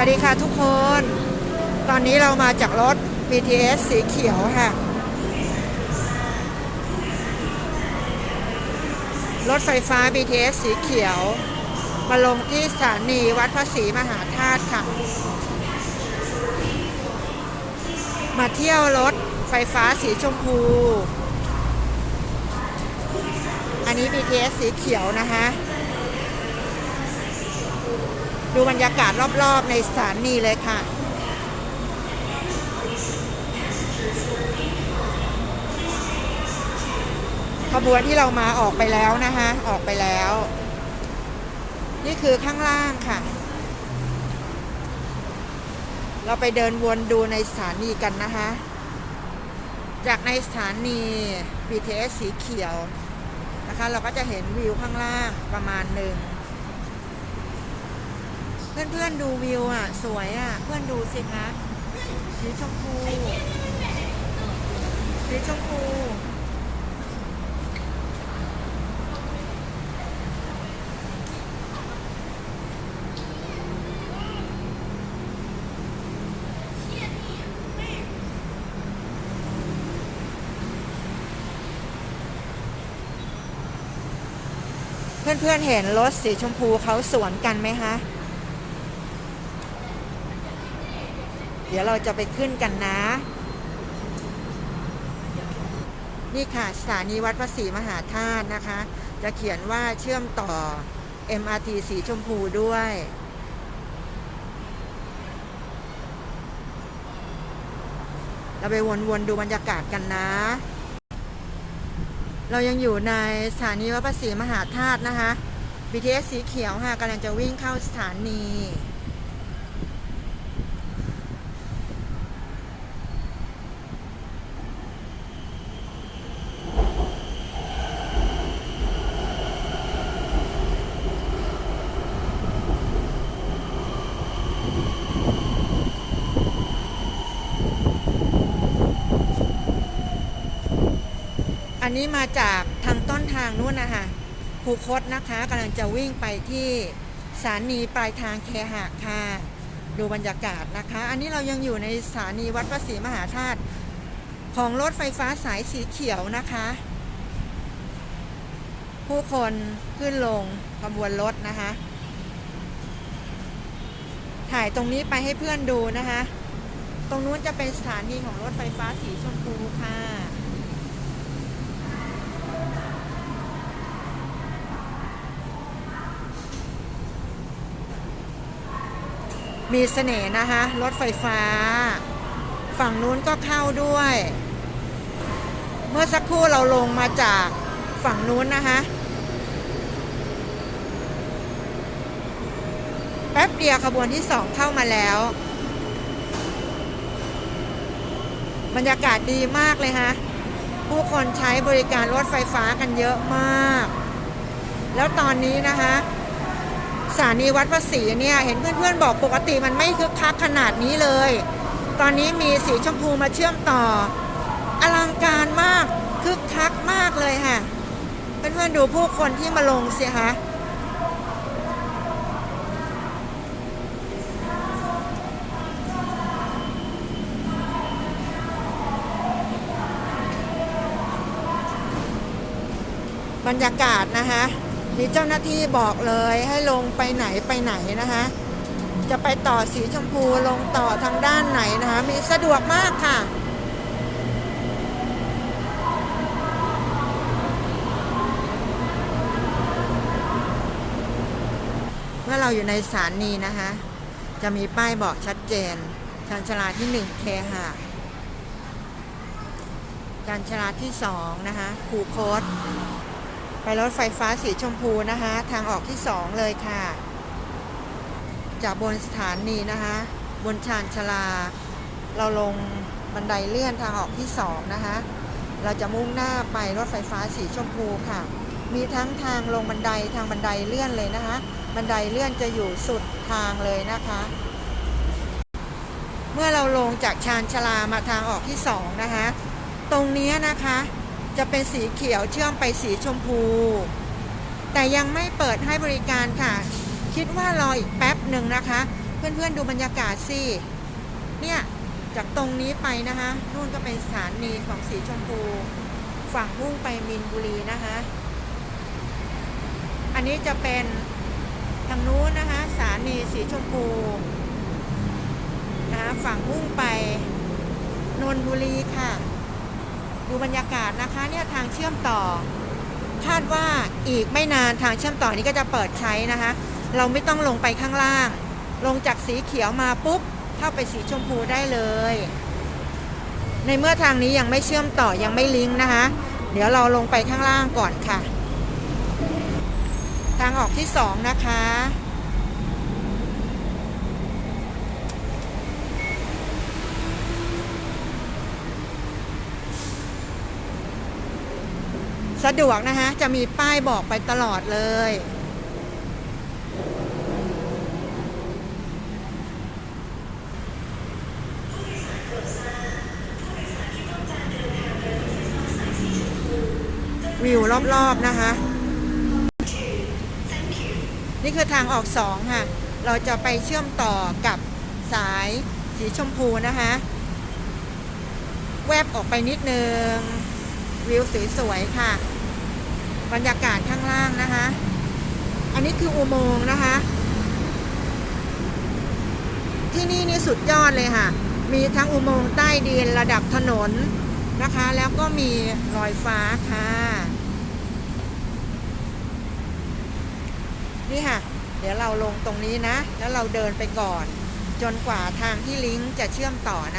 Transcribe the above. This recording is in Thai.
วัสดีค่ะทุกคน ตอนนี้เรามาจากรถ BTS สีเขียวค่ะ รถไฟฟ้า BTS สีเขียว มาลงที่สถานีวัดพระศรีมหาธาตุค่ะ มาเที่ยวรถไฟฟ้าสีชมพู อันนี้ BTS สีเขียวนะคะ ดูบรรยากาศรอบๆในสถานีเลยค่ะ ขบวนที่เรามาออกไปแล้วนะคะ ออกไปแล้ว นี่คือข้างล่างค่ะ เราไปเดินวนดูในสถานีกันนะคะ จากในสถานี BTS สีเขียวนะคะ เราก็จะเห็นวิวข้างล่างประมาณหนึ่ง เพื่อนๆดูวิวอะ สวยอะ เพื่อนดูสิคะสีชมพูสีชมพูเพื่อนๆเห็นรถสีชมพูเขาสวนกันไหมคะ เดี๋ยวเราจะไปขึ้นกันนะ นี่ค่ะสถานีวัดพระศรีมหาธาตุนะคะ จะเขียนว่าเชื่อมต่อ MRT สีชมพูด้วยเราไปวนๆดูบรรยากาศกันนะ เรายังอยู่ในสถานีวัดพระศรีมหาธาตุนะคะ BTS สีเขียวค่ะกำลังจะวิ่งเข้าสถานี อันนี้มาจากทางต้นทางนู้นนะคะภูคตนะคะกำลังจะวิ่งไปที่สถานีปลายทางเคหะค่ะดูบรรยากาศนะคะ อันนี้เรายังอยู่ในสถานีวัดพระศรีมหาธาตุของรถไฟฟ้าสายสีเขียวนะคะ ผู้คนขึ้นลงขบวนรถนะคะ ถ่ายตรงนี้ไปให้เพื่อนดูนะคะ ตรงนู้นจะเป็นสถานีของรถไฟฟ้าสีชมพูค่ะ มีเสน่ห์นะคะ รถไฟฟ้า ฝั่งนู้นก็เข้าด้วย เมื่อสักครู่เราลงมาจากฝั่งนู้นนะคะแป๊บเดียวขบวนที่สองเข้ามาแล้ว บรรยากาศดีมากเลยฮะผู้คนใช้บริการรถไฟฟ้ากันเยอะมาก แล้วตอนนี้นะคะ สถานีวัดพระศรีเนี่ยเห็นเพื่อนๆบอกปกติมันไม่คึกคักขนาดนี้เลย ตอนนี้มีสีชมพูมาเชื่อมต่อ อลังการมากคึกคักมากเลยค่ะเพื่อนๆดูผู้คนที่มาลงสิคะบรรยากาศนะคะ มีเจ้าหน้าที่บอกเลยให้ลงไปไหนไปไหนนะคะ จะไปต่อสีชมพูลงต่อทางด้านไหนนะคะ มีสะดวกมากค่ะเมื่อเราอยู่ในสถานีนะคะ จะมีป้ายบอกชัดเจนชานชลาที่ 1 เคหะชานชลาที่ 2 นะคะคูโคต รถไฟฟ้าสีชมพูนะคะ ทางออกที่ 2 เลยค่ะ จากบนสถานีนะคะ บนชานชาลา เราลงบันไดเลื่อนทางออกที่ 2 นะคะ เราจะมุ่งหน้าไปรถไฟฟ้าสีชมพูค่ะ มีทั้งทางลงบันไดทางบันไดเลื่อนเลยนะคะ บันไดเลื่อนจะอยู่สุดทางเลยนะคะ เมื่อเราลงจากชานชาลามาทางออกที่ 2 นะคะ ตรงนี้นะคะ จะเป็นสีเขียวเชื่อมไปสีชมพู แต่ยังไม่เปิดให้บริการค่ะ คิดว่ารออีกแป๊บหนึ่งนะคะ เพื่อนๆดูบรรยากาศสิ เนี่ยจากตรงนี้ไปนะคะนู่นก็เป็นสถานีของสีชมพู ฝั่งมุ่งไปมินบุรีนะคะ อันนี้จะเป็นทางนู้นนะคะสถานีสีชมพูนะฝั่งมุ่งไปนนทบุรีค่ะ ดูบรรยากาศนะคะเนี่ยทางเชื่อมต่อ คาดว่าอีกไม่นานทางเชื่อมต่อนี้ก็จะเปิดใช้นะคะ เราไม่ต้องลงไปข้างล่าง ลงจากสีเขียวมาปุ๊บเข้าไปสีชมพูได้เลย ในเมื่อทางนี้ยังไม่เชื่อมต่อยังไม่ลิงก์นะคะ เดี๋ยวเราลงไปข้างล่างก่อนค่ะ ทางออกที่สองนะคะ สะดวกนะคะ จะมีป้ายบอกไปตลอดเลย วิวรอบๆนะคะ นี่คือทางออกสองค่ะ เราจะไปเชื่อมต่อกับสายสีชมพูนะคะ แวบออกไปนิดนึง วิวสวยๆค่ะ บรรยากาศข้างล่างนะคะ อันนี้คืออุโมงค์นะคะ ที่นี่นี่สุดยอดเลยค่ะ มีทั้งอุโมงค์ใต้ดินระดับถนนนะคะ แล้วก็มีลอยฟ้าค่ะ นี่ค่ะ เดี๋ยวเราลงตรงนี้นะ แล้วเราเดินไปก่อน จนกว่าทางที่ลิงก์จะเชื่อมต่อนะ